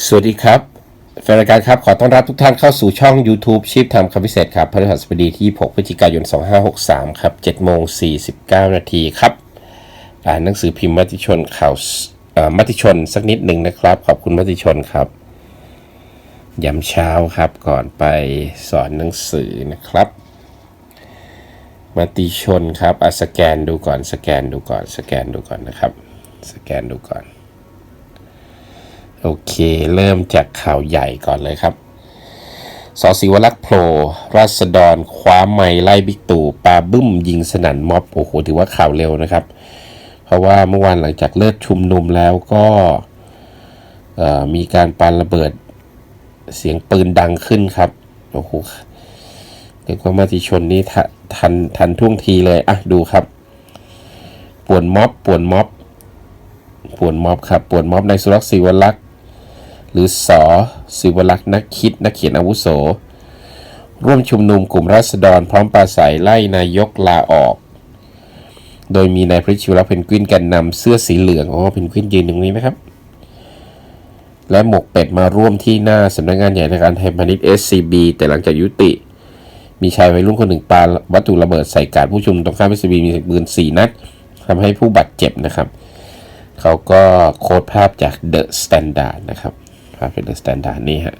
สวัสดีครับแฟนรายการครับ ขอต้อนรับทุกท่านเข้าสู่ช่อง YouTube ชีพทำคำพิเศษครับพฤหัสบดีที่ 6 พฤศจิกายน 2563 ครับ7โมง49 นาทีครับ อ่านหนังสือพิมพ์มติชนข่าวมติชนสักนิดหนึ่งนะครับ ขอบคุณมติชนครับย้ำเช้าครับก่อนไปสอนหนังสือนะครับมติชนครับอะสแกนดูก่อนสแกนดูก่อนสแกนดูก่อนนะครับ สแกนดูก่อน โอเค เริ่มจากข่าวใหญ่ก่อนเลยครับสอศิวลักษ์โผล่ราษฎรคว้าไม้ไล่บิ๊กตู่ปาบึ้มยิงสนั่นม็อบโอ้โหถือว่าข่าวเร็วนะครับ เพราะว่าเมื่อวานหลังจากเลิกชุมนุมแล้วก็มีการปาระเบิดเสียงปืนดังขึ้นครับโอ้โหเรียกว่ามติชนนี้ทันทันทันท่วงทีเลยอะดูครับป่วนม็อบป่วนม็อบป่วนม็อบครับป่วนม็อบในสุรักษ์ศิวลักษ์ หรือสอศิวลักษณ์นักคิดนักเขียนอาวุโส ร่วมชุมนุมกลุ่มราษฎรพร้อมปราศัยไล่นายกลาออก โดยมีนายพริชชิวรักษ์เพนกวินกันนำเสื้อสีเหลืองอ๋อเพนกวินยืนตรงนี้ไหมครับ และหมกเป็ดมาร่วมที่หน้าสำนักงานใหญ่ในการไทยพาณิชย์ SCB แต่หลังจากยุติ มีชายวัยรุ่นคนหนึ่งปาวัตถุระเบิดใส่การผู้ชุมนุมตรงข้าม SCB มีปืนสี่นัดทำให้ผู้บาดเจ็บนะครับ เขาก็โค้ดภาพจาก The Standard นะครับ ภาพเป็น The Standard นี่ฮะ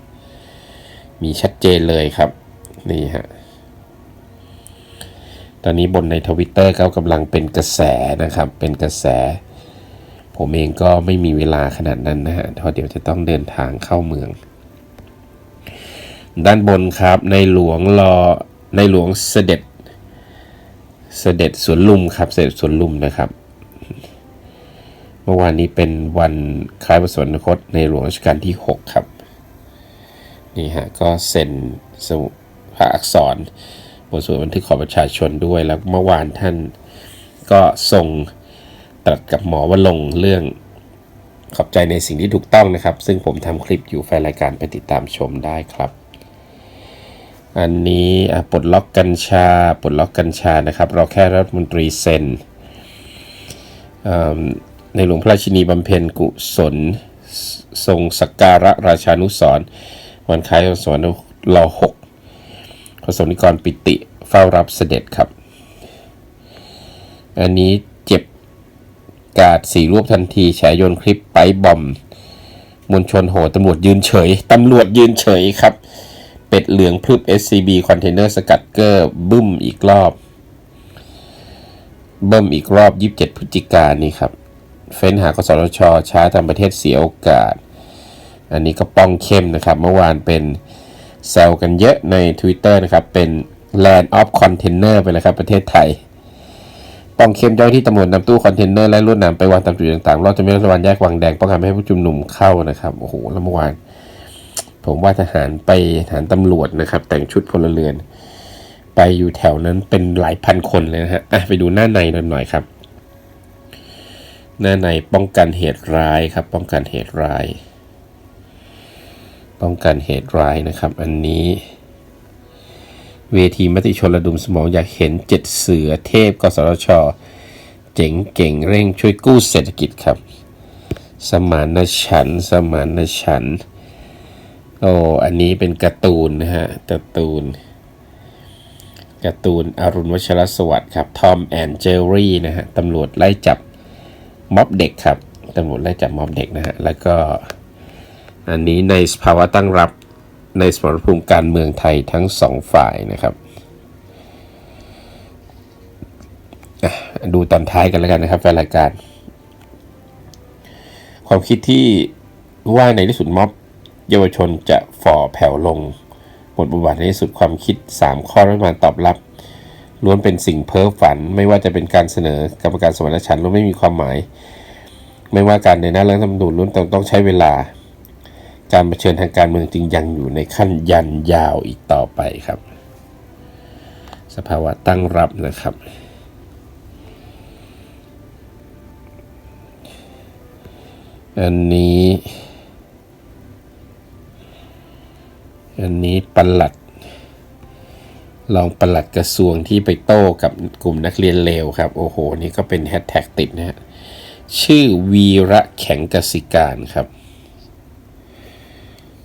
มีชัดเจนเลยครับ นี่ฮะตอนนี้บนในทวิตเตอร์เขากำลังเป็นกระแสนะครับ เป็นกระแส ผมเองก็ไม่มีเวลาขนาดนั้นนะฮะเพราะเดี๋ยวจะต้องเดินทางเข้าเมือง ด้านบนครับ ในหลวงรอในหลวงเสด็จ เสด็จสวนลุมครับ เสด็จสวนลุมนะครับ เมื่อวานนี้เป็นวันคล้ายวันสวรรคตในหลวงรัชกาลที่ 6 ครับ นี่ฮะ ก็เซ็นสมุพระอักษรบนสวดบันทึกของประชาชนด้วย แล้วเมื่อวานท่านก็ทรงตรัสกับหมอว่าลงเรื่องขอบใจในสิ่งที่ถูกต้องนะครับ ซึ่งผมทำคลิปอยู่แฟนรายการไปติดตามชมได้ครับ อันนี้ปลดล็อกกัญชาปลดล็อกกัญชานะครับ เราแค่รัฐมนตรีเซ็น ในหลวงพระราชินีบำเพ็ญกุศล ทรงสักการะราชานุสรวันคล้ายวันสวรรอหกพระสงนิกรปิติเฝ้ารับเสด็จครับ อันนี้เจ็บกาดสีรวบทันทีแฉโยนคลิปไปบอมมวลชนโหตำรวจยืนเฉย ตำรวจยืนเฉยครับ เป็ดเหลืองพรึบ SCB คอนเทนเนอร์สกัดเกอร์บึ้มอีกรอบ เบิ่มอีกรอบ 27 พฤศจิกายนนี้ครับ เฟ้นหากสทช ช้าทำประเทศเสียโอกาส อันนี้ก็ป้องเข้มนะครับ เมื่อวานเป็นแซวกันเยอะใน Twitter นะครับ เป็น Land of Container ไปเลยครับประเทศไทย ป้องเข้มเจ้าที่ตำรวจนำตู้คอนเทนเนอร์และลวดหนามไปวางตามจุดต่างๆ รอบจะไม่รัฐบาลแยกวังแดงป้องกันไม่ให้ผู้ชุมนุมเข้านะครับ โอ้โหแล้วเมื่อวาน ผมว่าทหารไปทหารตำรวจนะครับ แต่งชุดพลเรือน ไปอยู่แถวนั้นเป็นหลายพันคนเลยนะฮะไปดูหน้าในหน่อยครับ หน้าในป้องกันเหตุร้ายครับ ป้องกันเหตุร้าย ป้องกันเหตุร้ายนะครับ อันนี้ เวทีมติชนระดมสมองอยากเห็นเจ็ดเสือเทพกสทช เจ๋งเก่งเร่งช่วยกู้เศรษฐกิจครับ สมานฉัน สมานฉัน โอ้ อันนี้เป็นการ์ตูนนะฮะการ์ตูนการ์ตูนอรุณวัชรสวัสดิ์ครับ ทอมแอนเจอรี่นะฮะตำรวจไล่จับ ม็อบเด็กครับตำรวจไล่จับม็อบเด็กนะฮะแล้วก็อันนี้ในสภาวะตั้งรับในสมรภูมิการเมืองไทยทั้งสองฝ่ายนะครับดูตอนท้ายกันแล้วกันนะครับแฟนรายการ ความคิดที่ว่าในที่สุดม็อบเยาวชนจะฝ่อแผ่วลง บทบาทในที่สุดความคิด 3 ข้อรัฐบาลตอบรับ ล้วนเป็นสิ่งเพ้อฝัน ไม่ว่าจะเป็นการเสนอกรรมการสมรรถฉันล้วนไม่มีความหมาย ไม่ว่าการในหน้าเรื่องตำรวจล้วนต้องต้องใช้เวลา การเผชิญทางการเมืองจึงยังอยู่ในขั้นยันยาวอีกต่อไปครับ สภาวะตั้งรับนะครับอันนี้ อันนี้ปลัด รองปลัดกระทรวงที่ไปโต้กับกลุ่มนักเรียนเลวครับ โอ้โห นี่ก็เป็นแฮชแท็กติดนะฮะชื่อวีระแข็งกสิการครับ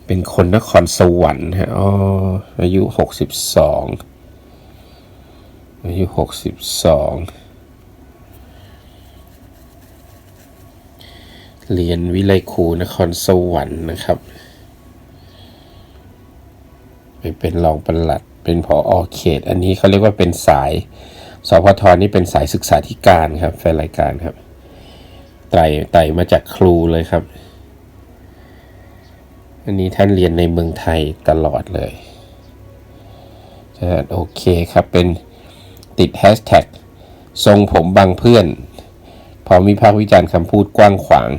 เป็นคนนครสวรรค์ฮะอ๋ออายุหกสิบสองอายุหกสิบสองเรียนวิไลครูนครสวรรค์นะครับ ไปเป็นรองปลัด เป็นผออเขต อันนี้เขาเรียกว่าเป็นสายสพทนี่เป็นสายศึกษาธิการครับแฟนรายการครับไต่ไต่มาจากครูเลยครับ อันนี้ท่านเรียนในเมืองไทยตลอดเลยจะโอเคครับเป็นติดแฮชแท็กทรงผมบางเพื่อน พอมวิพากษ์วิจารณ์คำพูดกว้างขวาง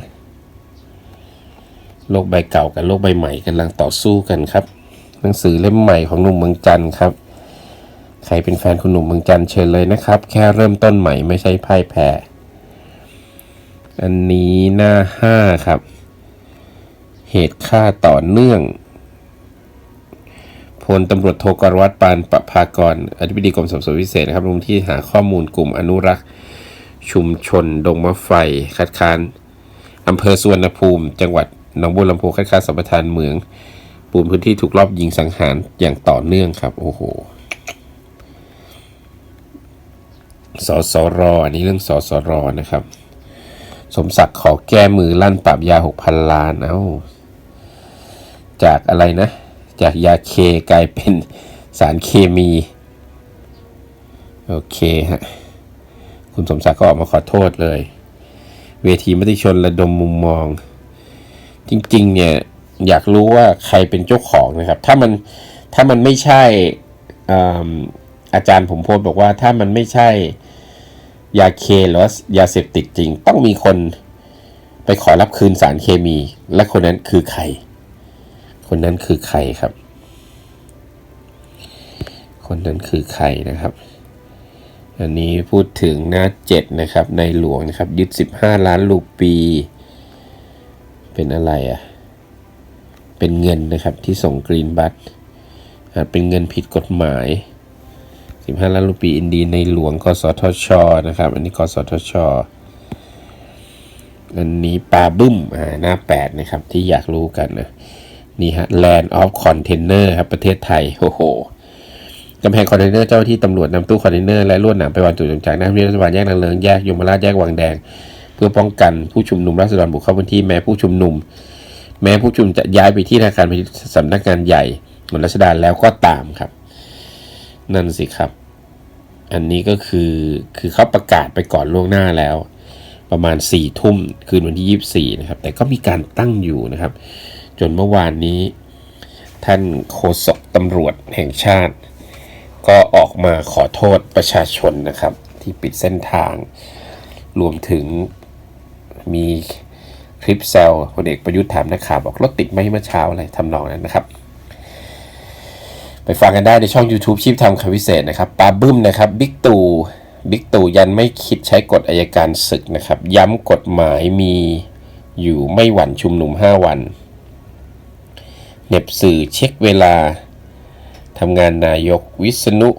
โลกใบเก่ากับโลกใบใหม่กำลังต่อสู้กันครับ หนังสือเล่มใหม่ของหนุ่มเมืองจันทร์ครับ ใครเป็นแฟนคุณหนุ่มเมืองจันทร์เชิญเลยนะครับ แค่เริ่มต้นใหม่ไม่ใช่พ่ายแพ้อันนี้หน้าห้าครับ เหตุฆ่าต่อเนื่องพลตำรวจโทกรวัตปานประภากร อธิบดีกรมสอบสวนพิเศษนะครับลงที่หาข้อมูลกลุ่มอนุรักษ์ ชุมชน ดงมะไฟ คัดค้านอำเภอสุวรรณภูมิ จังหวัดหนองบัวลำพูคัดค้านสัมปทานเหมือง ปูนพื้นที่ถูกรอบยิงสังหารอย่างต่อเนื่องครับ โอ้โหสสรอันนี้เรื่องสสรนะครับ สมศักดิ์ขอแก้มือลั่นปรับยาหกพันล้านเอ้าจากอะไรนะ จากยาเคกลายเป็นสารเคมี โอเคฮะ คุณสมศักดิ์ก็ออกมาขอโทษเลย เวทีมติชนระดมมุมมอง จริง ๆ เนี่ย อยากรู้ว่าใครเป็นเจ้าของนะครับ ถ้ามันถ้ามันไม่ใช่อาอาจารย์ผมโพสบอกว่าถ้ามันไม่ใช่ยาเคหรือว่ายาเสพติดจริง ต้องมีคนไปขอรับคืนสารเคมี และคนนั้นคือใคร คนนั้นคือใครครับ คนนั้นคือใครนะครับ อันนี้พูดถึงหน้าเจ็ดนะครับในหลวงนะครับ ยึด15ล้านลูปี เป็นอะไรอะ่ะ เป็นเงินนะครับที่ส่งกรีนบัตอาจเป็นเงินผิดกฎหมาย 15 ล้านรูปีอินดีในหลวงกสทชนะครับ อันนี้กสทช อันนี้ปลาบึ้มอ่าหน้า 8 นะครับ ที่อยากรู้กันนะนี่ฮะ Land of Container ครับประเทศไทยโอ้โหกำแพงคอนเทนเนอร์เจ้าหน้าที่ตำรวจนำตู้คอนเทนเนอร์และลวดหนามไปวางจุดต่างๆหน้าทำเนียบรัฐบาลแยกนางเลิงแยกยมราชแยกวังแดง เพื่อป้องกันผู้ชุมนุมราษฎรบุกเข้าพื้นที่แม้ผู้ชุมนุม แม้ผู้ชุมจะย้ายไปที่ธนาคารไปสำนักงานใหญ่หมรัชดาแล้วก็ตามครับ นั่นสิครับ อันนี้ก็คือคือเขาประกาศไปก่อนล่วงหน้าแล้ว ประมาณ4ี่ทุ่มคืนวันที่ 24 นะครับ แต่ก็มีการตั้งอยู่นะครับ จนเมื่อวานนี้ ท่านโฆษกตำรวจแห่งชาติ ก็ออกมาขอโทษประชาชนนะครับ ที่ปิดเส้นทาง รวมถึงมี ลิปแซวพลเอกประยุทธ์ถามนักข่าวบอกรถติดไหมเมื่อเช้าอะไรทำนองนั้นนะครับ ไปฟังกันได้ในช่อง YouTube ชีพทำคำวิเศษนะครับปาบึ้มนะครับบิ๊กตู่บิ๊กตู่ยันไม่คิดใช้กฎอายการศึกนะครับ ย้ำกฎหมายมีอยู่ไม่หวั่นชุมนุม 5 วันเน็บสื่อเช็คเวลาทำงานนายกวิษณุ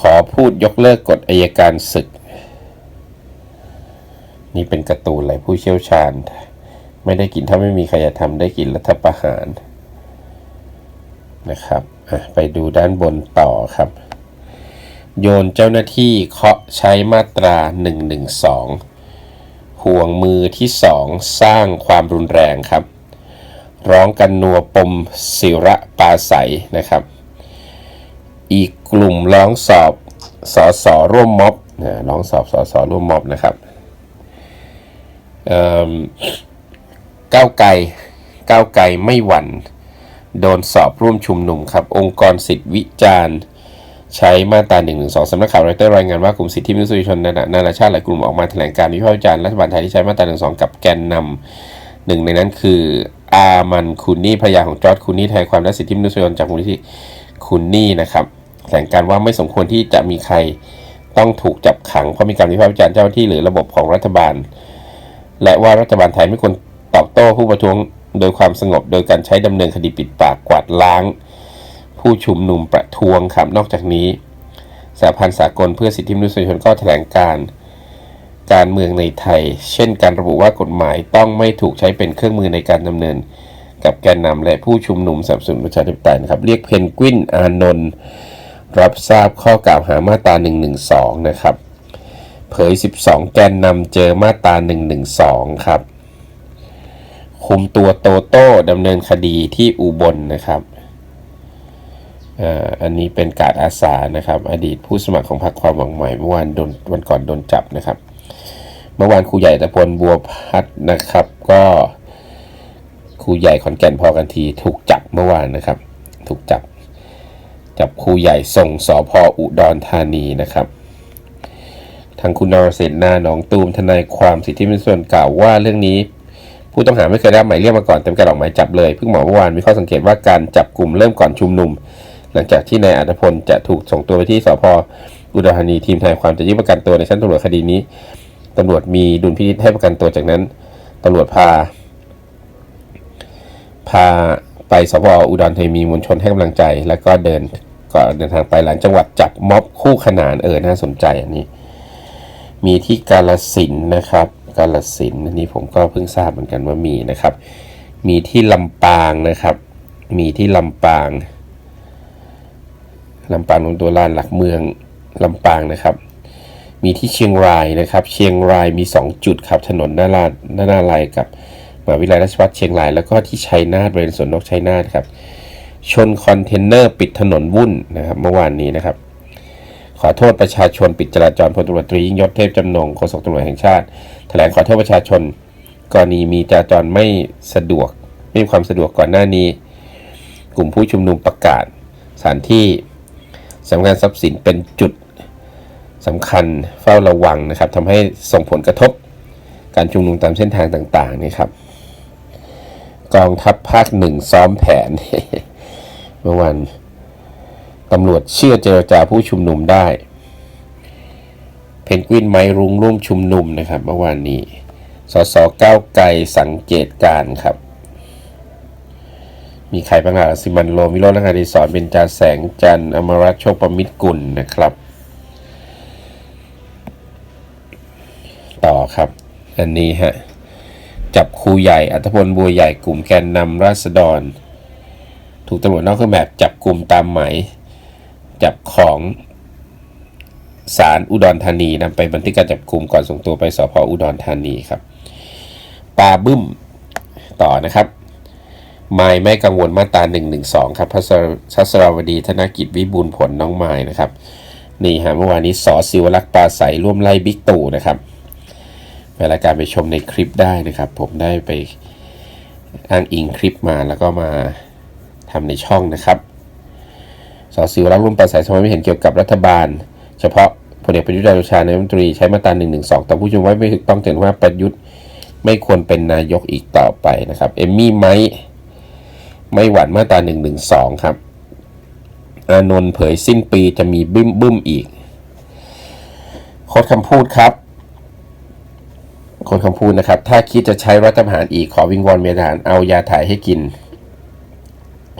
ขอพูดยกเลิกกฎอายการศึก นี่เป็นการ์ตูนอะไรผู้เชี่ยวชาญ ไม่ได้กินถ้าไม่มีใครจะทำได้กินรัฐประหารนะครับไปดูด้านบนต่อครับ โยนเจ้าหน้าที่เคาะใช้มาตรา 112 ห่วงมือที่2สร้างความรุนแรงครับ ร้องกันนัวปมศิระปาใสนะครับ อีกกลุ่มร้องสอบสอสอร่วมม็อบนะร้องสอบสอสอร่วมม็อบนะครับ ก้าวไกลก้าวไกลไม่หวั่น โดนสอบร่วมชุมนุมครับ องค์กรสิทธิวิจารณ์ ใช้มาตรา1นึสำนักข่าวรอยเตอร์รายงานว่ากลุ่มสิทธิมนุษยชนนานาชาติหลายกลุ่มออกมาแถลงการณ์วิพากษ์วิจารณ์รัฐบาลไทยที่ใช้มาตรา1นึกับแกนนำหนึ่งในนั้นคืออามันคุนนี่ภรรยาของจอร์ดคุนนี่ทนายความและสิทธิมนุษยชนจากมูลนิธิคุนนี่นะครับแถลงการว่าไม่สมควรที่จะมีใครต้องถูกจับขังเพราะมีการวิพากษ์วิจารณ์เจ้าหน้าที่หรือระบบของรัฐบาล และว่ารัฐบาลไทยไม่ควรตอบโต้ผู้ประท้วงโดยความสงบ โดยการใช้ดำเนินคดีปิดปากกวาดล้าง ผู้ชุมนุมประท้วงครับนอกจากนี้สหพันธ์สากลเพื่อสิทธิมนุษยชนก็แถลงการการเมืองในไทย เช่นการระบุว่ากฎหมายต้องไม่ถูกใช้เป็นเครื่องมือในการดำเนิน กับแกนนำและผู้ชุมนุมสับสนุนประชาธิปไตยนะครับ เรียกเพนกวินอานนท์รับทราบข้อกล่าวหามาตรา112 นะครับ เผย 12 แกนนำเจอมาตรา112 ครับ คุมตัวโตโต้ดำเนินคดีที่อุบลนะครับอ่าอันนี้เป็นการอาสานะครับ อดีตผู้สมัครของพรรคความหวังใหม่ เมื่อวานโดนวันก่อนโดนจับนะครับ เมื่อวานครูใหญ่ตะพลบัวพัดนะครับ ก็ครูใหญ่ขอนแก่นพอกันทีถูกจับเมื่อวานนะครับ ถูกจับจับครูใหญ่ส่งสอพออุดรธานีนะครับ ทางคุณนรเสนนาหนองตูมทนายความสิทธิมนุษยชนกล่าวว่าเรื่องนี้ ผู้ต้องหาไม่เคยได้หมายเรียกมาก่อนเต็มการออกหมายจับเลยเพิ่งหมอเมื่อวานมีข้อสังเกตว่าการจับกลุ่มเริ่มก่อนชุมนุม หลังจากที่นายอัตพลจะถูกส่งตัวไปที่สพอุดรธานีทีมทนายความจะยื่นประกันตัวในชั้นตำรวจคดีนี้ตำรวจมีดุลพินิจให้ประกันตัวจากนั้นตำรวจพา พาไปสพอุดรธานีมีมวลชนให้กำลังใจ แล้วก็เดินก็เดินทางไปหลายจังหวัดจับม็อบคู่ขนานเออน่าสนใจอันนี้ มีที่กาลสินนะครับกาลสินอันนี้ผมก็เพิ่งทราบเหมือนกันว่ามีนะครับ มีที่ลำปางนะครับ มีที่ลำปางลำปางลงตัวลานหลักเมืองลำปางนะครับ มีที่เชียงรายนะครับ เชียงรายมี 2 จุดครับถนนหน้าลาดหน้านาลายกับมหาวิทยาลัยราชภัฏเชียงราย แล้วก็ที่ชัยนาทบริเวณสวนนกชัยนาทครับชนคอนเทนเนอร์ปิดถนนวุ่นนะครับ เมื่อวานนี้นะครับ ขอโทษประชาชนปิดจราจรพลตำรวจตรียิ่งยศเทพจำนงโฆษกตำรวจแห่งชาติ แถลงขอโทษประชาชนกรณีมีจราจรไม่สะดวกไม่มีความสะดวกก่อนหน้านี้ กลุ่มผู้ชุมนุมประกาศสถานที่สำคัญทรัพย์สินเป็นจุดสำคัญเฝ้าระวังนะครับทำให้ส่งผลกระทบการชุมนุมตามเส้นทางต่างๆนี่ครับกองทัพภาคหนึ่งซ้อมแผนเมื่อวัน ตำรวจเชื่อเจรจาผู้ชุมนุมได้ เพนกวินไม้รุงร่วมชุมนุมนะครับเมื่อวานนี้ สสก้าวไกลสังเกตการครับ มีใครบ้างล่ะสิมันโลมิโรจน์ลังคาดีสอนเบญจาแสงจันทร์อมรรัตโชคประมิตรกุลนะครับ ต่อครับ อันนี้ฮะ จับครูใหญ่อัธพลบัวใหญ่กลุ่มแกนนำราษฎร ถูกตำรวจนอกเครื่องแบบจับกลุ่มตามหมาย จับของศาลอุดรธานีนำไปบันทึกการจับกลุ่มก่อนส่งตัวไปสพอุดรธานีครับปาบึ้มต่อนะครับไม่ไม่กังวลมาตรา1นึครับพัสรชัสรวดีธนกิจวิบูลผลน้องไม้นะครับนี่ฮะเมื่อวานนี้สอศิวรักษ์ปราศัยร่วมไล่บิ๊กตู่นะครับเวลาการไปชมในคลิปได้นะครับ ผมได้ไปอ้างอิงคลิปมาแล้วก็มาทำในช่องนะครับ สอศิวรักษ์ร่วมปราศัยสมัยไม่เห็นเกี่ยวกับรัฐบาล เฉพาะพลเอกประยุทธ์จันทร์โอชานายกรัฐมนตรีใช้มาตรา1นึแต่ผู้ชมว่าไม่ถูกต้องถึงว่าประยุทธ์ไม่ควรเป็นนายกอีกต่อไปนะครับเอมมี่ไมค์ไม่หวั่นมาตรา1นึครับอานนท์เผยสิ้นปีจะมีบึ้มบึ้มอีกโค้ดคำพูดครับโค้ดคำพูดนะครับ ถ้าคิดจะใช้รัฐประหารอีกขอวิงวอนเมียทหารเอายาถ่ายให้กิน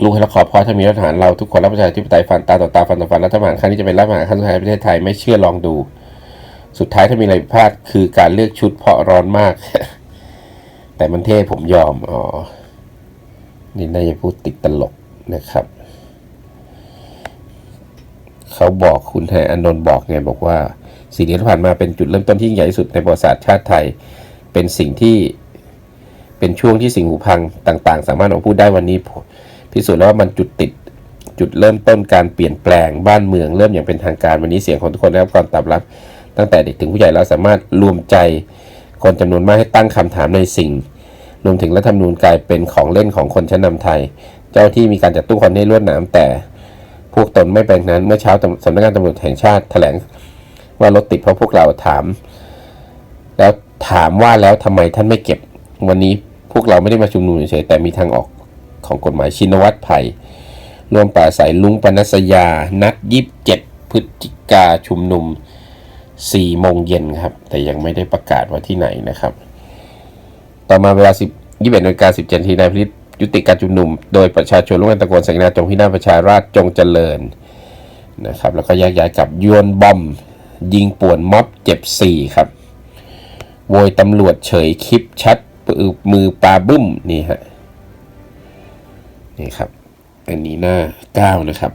ลูกให้เราขอพรถ้ามีรัฐประหารเราทุกคนรับประชาธิปไตยฟันตาต่อตาฟันต่อฟันรัฐประหารครั้งนี้จะเป็นรัฐประหารครั้งสุดท้ายประเทศไทยไม่เชื่อลองดู สุดท้ายถ้ามีอะไรผิดพลาดคือการเลือกชุดเพราะร้อนมาก แต่มันเท่ผมยอมอ๋อนี่นาจะพูดติดตลกนะครับ เขาบอกคุณไทยอนนท์บอกไงบอกว่าสิ่งที่ผ่านมาเป็นจุดเริ่มต้นที่ใหญ่ที่สุดในประวัติศาสตร์ชาติไทย เป็นสิ่งที่เป็นช่วงที่สิ่งหูพังต่าง ๆ สามารถออกมาพูดได้วันนี้ พิสูจน์แล้วว่ามันจุดติดจุดเริ่มต้นการเปลี่ยนแปลงบ้านเมืองเริ่มอย่างเป็นทางการวันนี้เสียงของทุกคนได้รับการตอบรับ ตั้งแต่เด็กถึงผู้ใหญ่แล้วสามารถรวมใจคนจำนวนมากให้ตั้งคำถามในสิ่ง รวมถึงรัฐธรรมนูญกลายเป็นของเล่นของคนชั้นนำไทย เจ้าที่มีการจัดตู้คอนเทนเนอร์ลวดหนามแต่ พวกตนไม่เป็นนั้นเมื่อเช้าตำสำนักงานตำรวจแห่งชาติแถลงว่ารถติดเพราะพวกเราถาม แล้วถามว่าแล้วทำไมท่านไม่เก็บวันนี้พวกเราไม่ได้มาชุมนุมเฉยแต่มีทางออก ของกฎหมายชินวัตรไผ่รวมป่าใสลุงปนัสยา นัดยีิบเจ็ดพฤศจิกาชุมนุม4โมงเย็นครับ แต่ยังไม่ได้ประกาศว่าที่ไหนนะครับ ต่อมาเวลา10 21นาฬิกา17นาทีนายพิริศยุติการชุมนุม โดยประชาชนร่วมกันตะโกนสัญญาจงพินาศประชาราชจงเจริญนะครับ แล้วก็แยกย้ายกับยวนบอม ยิงป่วนม็อบเจ็บ4ครับ โวยตำรวจเฉยคลิปชัดมือปลาบึ้มนี่ฮะ นี่ครับ อันนี้หน้า 9 นะครับ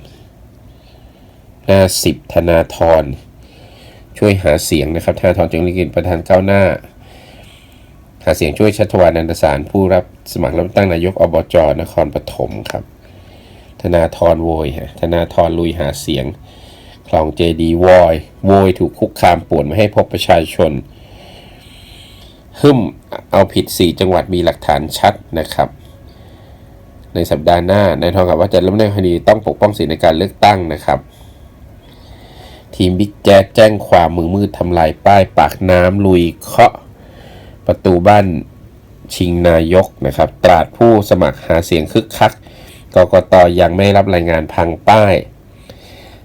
หน้า 10 ธนาธรช่วยหาเสียงนะครับธนาธรจึงลิกินประธานก้าวหน้า หาเสียงช่วยชัชวานันตสารผู้รับสมัครรับตั้งนายกอบจนครปฐมครับ ธนาธรโวยฮะธนาธรลุยหาเสียงคลองเจดีวอยโวยถูกคุกคามป่วนไม่ให้พบประชาชน หึ่มเอาผิด 4 จังหวัดมีหลักฐานชัดนะครับ ในสัปดาห์หน้านายทองกับว่าจะดำเนินคดีต้องปกป้องสิทธิในการเลือกตั้งนะครับ ทีมบิ๊กแจ๊ดแจ้งความมือมืดทำลายป้ายปากน้ำลุยเคาะประตูบ้านชิงนายกนะครับ ตราดผู้สมัครหาเสียงคึกคักกกตยังไม่รับรายงานพังป้าย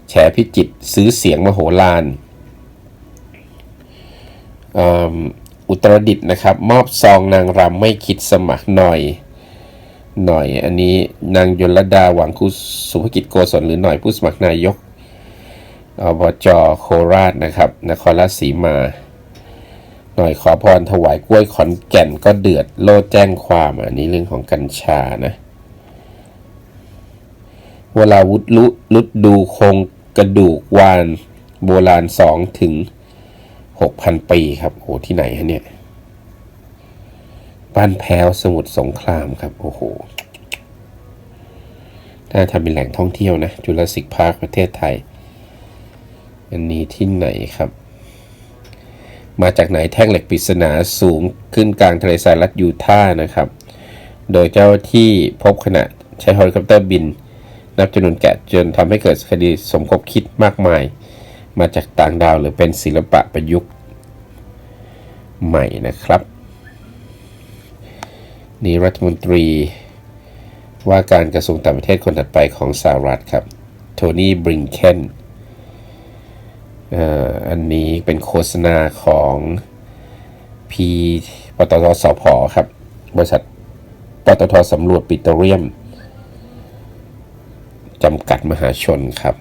แฉพิจิตรซื้อเสียงมโหฬารอุตรดิตนะครับ มอบซองนางรำไม่คิดสมัครหน่อย หน่อย อันนี้นางยลดาหวังคุสุภกิจโกศลหรือหน่อยผู้สมัครนายกอบจโคราชนะครับ นครราชสีมา หน่อยขอพรถวายกล้วยขอนแก่นก็เดือดโลดแจ้งความอันนี้เรื่องของกัญชานะเวลาวุฒลุลุดดูโครงกระดูกวานโบราณสองถึงหกพันปีครับโอ้ที่ไหนฮะเนี่ย บ้านแพ้วสมุทรสงครามครับ โอ้โหน่าทำเป็นแหล่งท่องเที่ยวนะจุลศิกพาร์คประเทศไทย อันนี้ที่ไหนครับ มาจากไหนแท่งเหล็กปริศนาสูงขึ้นกลางทะเลทรายรัฐยูทาห์นะครับ โดยเจ้าที่พบขณะใช้เฮลิคอปเตอร์บิน นับจำนวนแกะจนทำให้เกิดคดีสมคบคิดมากมาย มาจากต่างดาวหรือเป็นศิลปะประยุกต์ใหม่นะครับ นี่รัฐมนตรี ว่าการกระทรวงต่างประเทศคนถัดไปของสหรัฐครับ โทนี่บริงเคนอันนี้เป็นโฆษณาของ P ปตทสพครับ บริษัทปตทสำรวจปิโตรเลียมจำกัดมหาชนครับ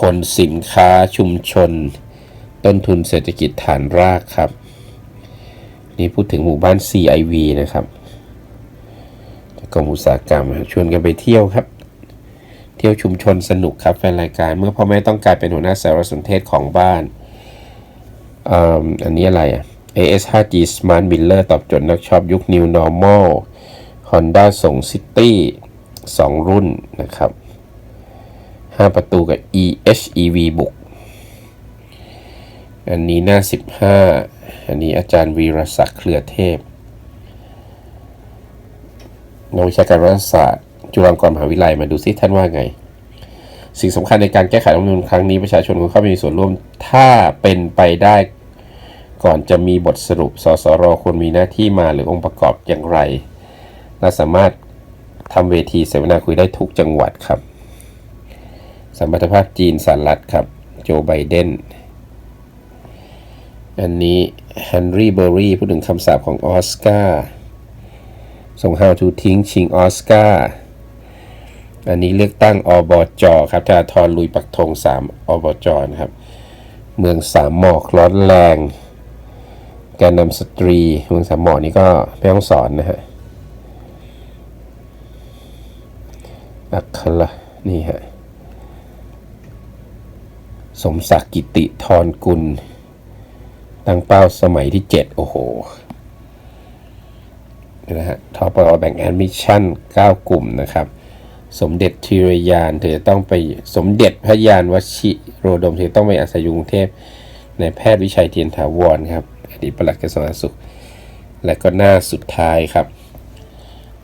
คนสินค้าชุมชน ต้นทุนเศรษฐกิจฐานรากครับ นี่พูดถึงหมู่บ้าน CIV นะครับกรมอุตสาหกรรมชวนกันไปเที่ยวครับ เที่ยวชุมชนสนุกครับแฟนรายการเมื่อพ่อแม่ต้องการเป็นหัวหน้าสารสนเทศของบ้านอันนี้อะไรอะ AS 5G Smart Miller ตอบโจทย์นักชอปยุค New Normal Honda ส่ง City 2 รุ่นนะครับ 5 ประตูกับ EHEV บุก อันนี้หน้า 15 อันนี้อาจารย์วีรศักดิ์เครือเทพนักวิชาการรัฐศาสตร์ จุฬาลงกรณ์มหาวิทยาลัยมาดูซิท่านว่าไง สิ่งสำคัญในการแก้ไขรัฐธรรมนูญครั้งนี้ประชาชนควรเข้าไปมีส่วนร่วมถ้าเป็นไปได้ก่อนจะมีบทสรุปสสรควรมีหน้าที่มาหรือองค์ประกอบอย่างไรและสามารถทำเวทีเสวนาคุยได้ทุกจังหวัดครับ สมรรถภาพจีนสหรัฐครับ โจไบเดน อันนี้ฮันรี่เบอร์รี่พูดถึงคำสาปของออสการ์ส่ง How to ทิ้งชิงออสการ์อันนี้เลือกตั้งอบอจอครับธนาธรลุยปักธง3อบอจนะครับ เมืองสามหมอกร้อนแรงแกนนำสตรี เมืองสามหมอกนี่ก็ไม่ต้องสอนนะฮะอัคระนี่ฮะ สมศักดิ์กิติธรกุล ตั้งเป้าสมัยที่ 7 โอ้โหนะฮะท็อปอแบ่งแอดมิชชั่น 9 กลุ่มนะครับ สมเด็จธีรยาน เธอจะต้องไปสมเด็จพระยานวชิโรดม เธอต้องไปอาศัยกรุงเทพในแพทย์วิชัยเทียนถาวรครับอดีตปลัดกระทรวงสาธารณสุข และก็หน้าสุดท้ายครับ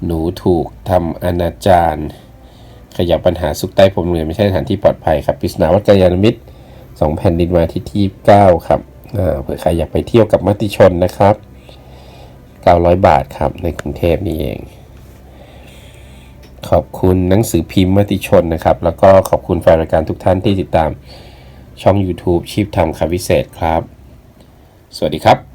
หนูถูกทำอนาจารขยับปัญหาสุขใต้พรมเรือนไม่ใช่สถานที่ปลอดภัยครับปริศนาวัดกายานมิตรสองแผ่นดินวันอาที่ที่ 9 ครับ เผื่อใครอยากไปเที่ยวกับมติชนนะครับ 900 บาทครับในกรุงเทพนี่เอง ขอบคุณหนังสือพิมพ์มติชนนะครับ แล้วก็ขอบคุณแฟนรายการทุกท่านที่ติดตามช่อง YouTube ชีพทำคำวิเศษครับ สวัสดีครับ